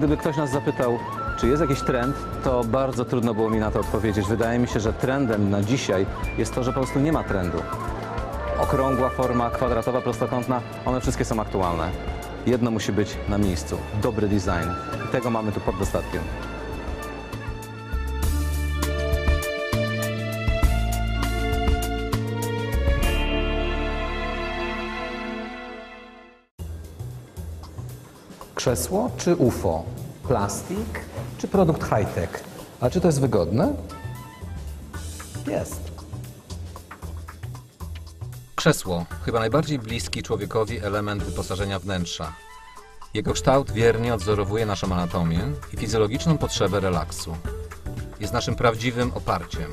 gdyby ktoś nas zapytał, czy jest jakiś trend, to bardzo trudno było mi na to odpowiedzieć. Wydaje mi się, że trendem na dzisiaj jest to, że po prostu nie ma trendu. Okrągła forma, kwadratowa, prostokątna, one wszystkie są aktualne. Jedno musi być na miejscu. Dobry design. I tego mamy tu pod dostatkiem. Krzesło czy UFO? Plastik czy produkt high-tech? A czy to jest wygodne? Jest. Krzesło, chyba najbardziej bliski człowiekowi element wyposażenia wnętrza. Jego kształt wiernie odzorowuje naszą anatomię i fizjologiczną potrzebę relaksu. Jest naszym prawdziwym oparciem.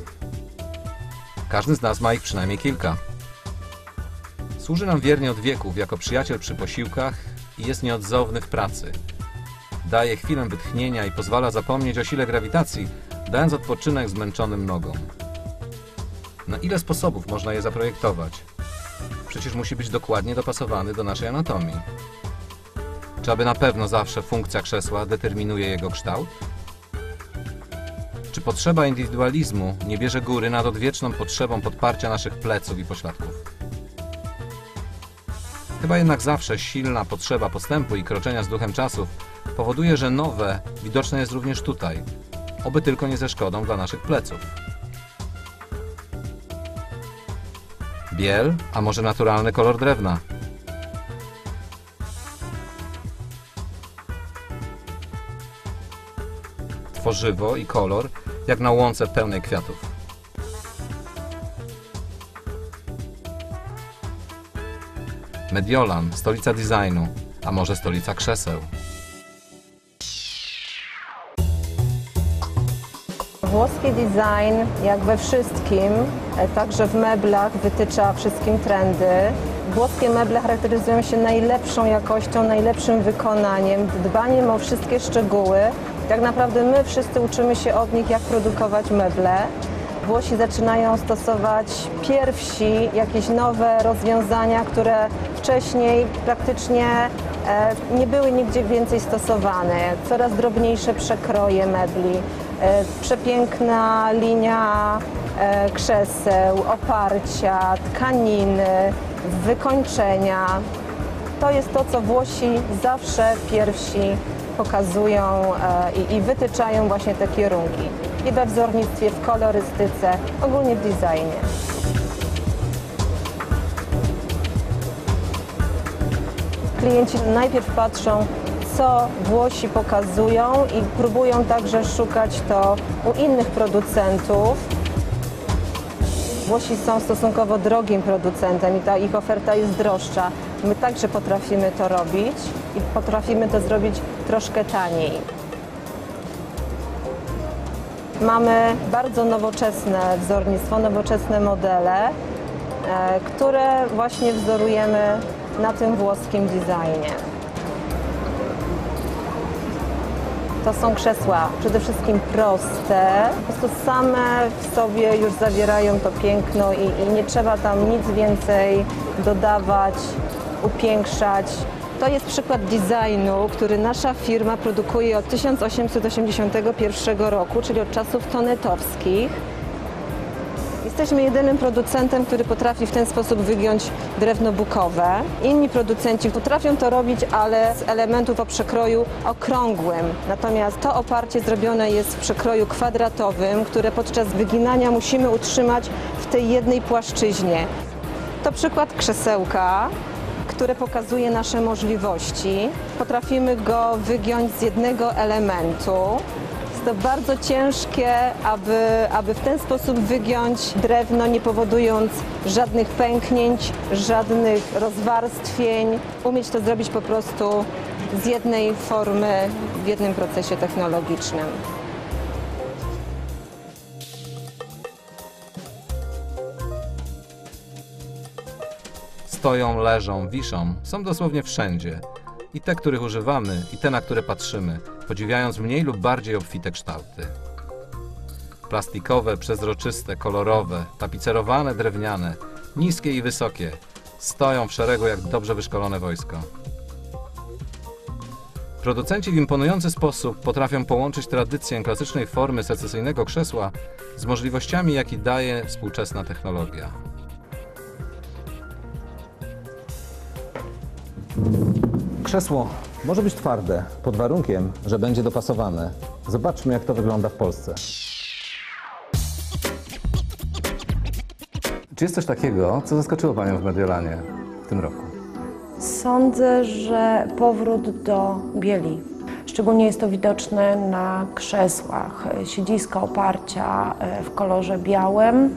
Każdy z nas ma ich przynajmniej kilka. Służy nam wiernie od wieków jako przyjaciel przy posiłkach i jest nieodzowny w pracy. Daje chwilę wytchnienia i pozwala zapomnieć o sile grawitacji, dając odpoczynek zmęczonym nogom. Na ile sposobów można je zaprojektować? Przecież musi być dokładnie dopasowany do naszej anatomii. Czy aby na pewno zawsze funkcja krzesła determinuje jego kształt? Czy potrzeba indywidualizmu nie bierze góry nad odwieczną potrzebą podparcia naszych pleców i pośladków? Chyba jednak zawsze silna potrzeba postępu i kroczenia z duchem czasów powoduje, że nowe widoczne jest również tutaj, oby tylko nie ze szkodą dla naszych pleców. Biel, a może naturalny kolor drewna? Tworzywo i kolor, jak na łące pełnej kwiatów. Mediolan, stolica designu, a może stolica krzeseł. Włoski design, jak we wszystkim, e, także w meblach, wytycza wszystkim trendy. Włoskie meble charakteryzują się najlepszą jakością, najlepszym wykonaniem, dbaniem o wszystkie szczegóły. Tak naprawdę my wszyscy uczymy się od nich, jak produkować meble. Włosi zaczynają stosować pierwsi jakieś nowe rozwiązania, które wcześniej praktycznie e, nie były nigdzie więcej stosowane. Coraz drobniejsze przekroje mebli, e, przepiękna linia e, krzeseł, oparcia, tkaniny, wykończenia. To jest to, co Włosi zawsze pierwsi pokazują i wytyczają właśnie te kierunki. I we wzornictwie, w kolorystyce, ogólnie w designie. Klienci najpierw patrzą, co Włosi pokazują i próbują także szukać to u innych producentów. Włosi są stosunkowo drogim producentem i ta ich oferta jest droższa. My także potrafimy to robić i potrafimy to zrobić troszkę taniej. Mamy bardzo nowoczesne wzornictwo, nowoczesne modele, e, które właśnie wzorujemy na tym włoskim designie. To są krzesła przede wszystkim proste, po prostu same w sobie już zawierają to piękno i, i nie trzeba tam nic więcej dodawać, upiększać. To jest przykład designu, który nasza firma produkuje od 1881 roku, czyli od czasów tonetowskich. Jesteśmy jedynym producentem, który potrafi w ten sposób wygiąć drewno bukowe. Inni producenci potrafią to robić, ale z elementów o przekroju okrągłym. Natomiast to oparcie zrobione jest w przekroju kwadratowym, które podczas wyginania musimy utrzymać w tej jednej płaszczyźnie. To przykład krzesełka, które pokazuje nasze możliwości. Potrafimy go wygiąć z jednego elementu. To bardzo ciężkie, aby, aby w ten sposób wygiąć drewno, nie powodując żadnych pęknięć, żadnych rozwarstwień. Umieć to zrobić po prostu z jednej formy w jednym procesie technologicznym. Stoją, leżą, wiszą, są dosłownie wszędzie. I te, których używamy, i te, na które patrzymy, podziwiając mniej lub bardziej obfite kształty. Plastikowe, przezroczyste, kolorowe, tapicerowane, drewniane, niskie i wysokie, stoją w szeregu jak dobrze wyszkolone wojsko. Producenci w imponujący sposób potrafią połączyć tradycję klasycznej formy secesyjnego krzesła z możliwościami, jakie daje współczesna technologia. Krzesło może być twarde, pod warunkiem, że będzie dopasowane. Zobaczmy, jak to wygląda w Polsce. Czy jest coś takiego, co zaskoczyło Panią w Mediolanie w tym roku? Sądzę, że powrót do bieli. Szczególnie jest to widoczne na krzesłach. Siedziska oparcia e, w kolorze białym,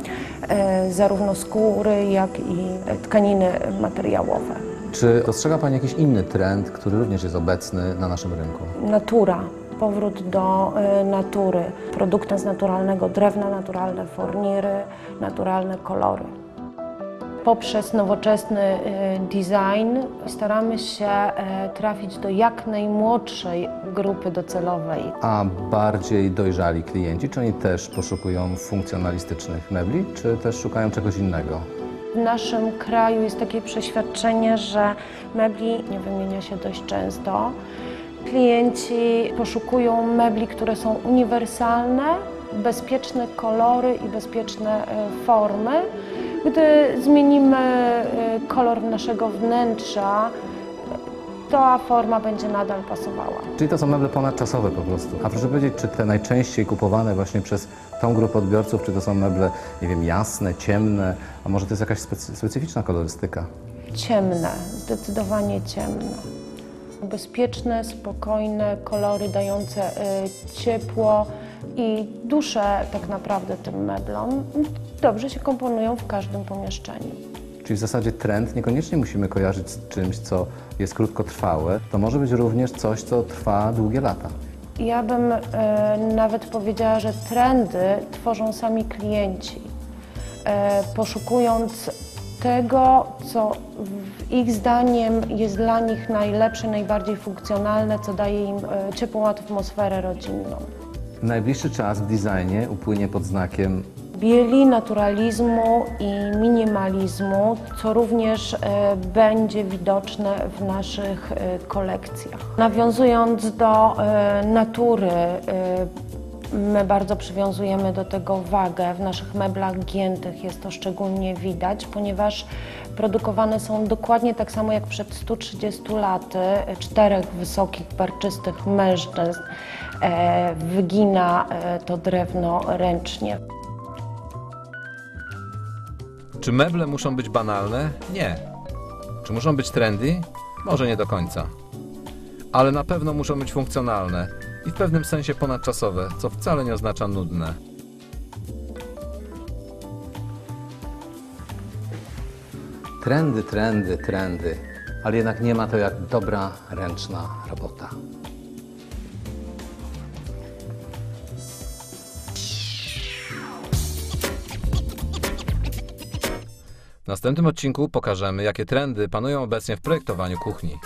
e, zarówno skóry, jak i tkaniny materiałowe. Czy dostrzega Pani jakiś inny trend, który również jest obecny na naszym rynku? Natura, powrót do e, natury, produkty z naturalnego drewna, naturalne forniry, naturalne kolory. Poprzez nowoczesny e, design staramy się e, trafić do jak najmłodszej grupy docelowej. A bardziej dojrzali klienci, czy oni też poszukują funkcjonalistycznych mebli, czy też szukają czegoś innego? W naszym kraju jest takie przeświadczenie, że mebli nie wymienia się dość często. Klienci poszukują mebli, które są uniwersalne, bezpieczne kolory i bezpieczne e, formy. Gdy zmienimy e, kolor naszego wnętrza, ta forma będzie nadal pasowała. Czyli to są meble ponadczasowe po prostu. A proszę powiedzieć, czy te najczęściej kupowane właśnie przez tą grupę odbiorców, czy to są meble, nie wiem, jasne, ciemne, a może to jest jakaś specy- specyficzna kolorystyka? Ciemne, zdecydowanie ciemne. Bezpieczne, spokojne kolory dające y, ciepło i duszę tak naprawdę tym meblom. Dobrze się komponują w każdym pomieszczeniu. Czyli w zasadzie trend niekoniecznie musimy kojarzyć z czymś, co jest krótkotrwałe. To może być również coś, co trwa długie lata. Ja bym y, nawet powiedziała, że trendy tworzą sami klienci, y, poszukując tego, co w ich zdaniem jest dla nich najlepsze, najbardziej funkcjonalne, co daje im y, ciepłą atmosferę rodzinną. Najbliższy czas w designie upłynie pod znakiem bieli, naturalizmu i minimalizmu, co również e, będzie widoczne w naszych e, kolekcjach. Nawiązując do e, natury, my bardzo przywiązujemy do tego wagę. W naszych meblach giętych jest to szczególnie widać, ponieważ produkowane są dokładnie tak samo jak przed 130 laty. Czterech wysokich, barczystych mężczyzn wygina to drewno ręcznie. Czy meble muszą być banalne? Nie. Czy muszą być trendy? Może nie do końca. Ale na pewno muszą być funkcjonalne i w pewnym sensie ponadczasowe, co wcale nie oznacza nudne. trendy, trendy, trendy, ale jednak nie ma to jak dobra ręczna robota. W następnym odcinku pokażemy, jakie trendy panują obecnie w projektowaniu kuchni.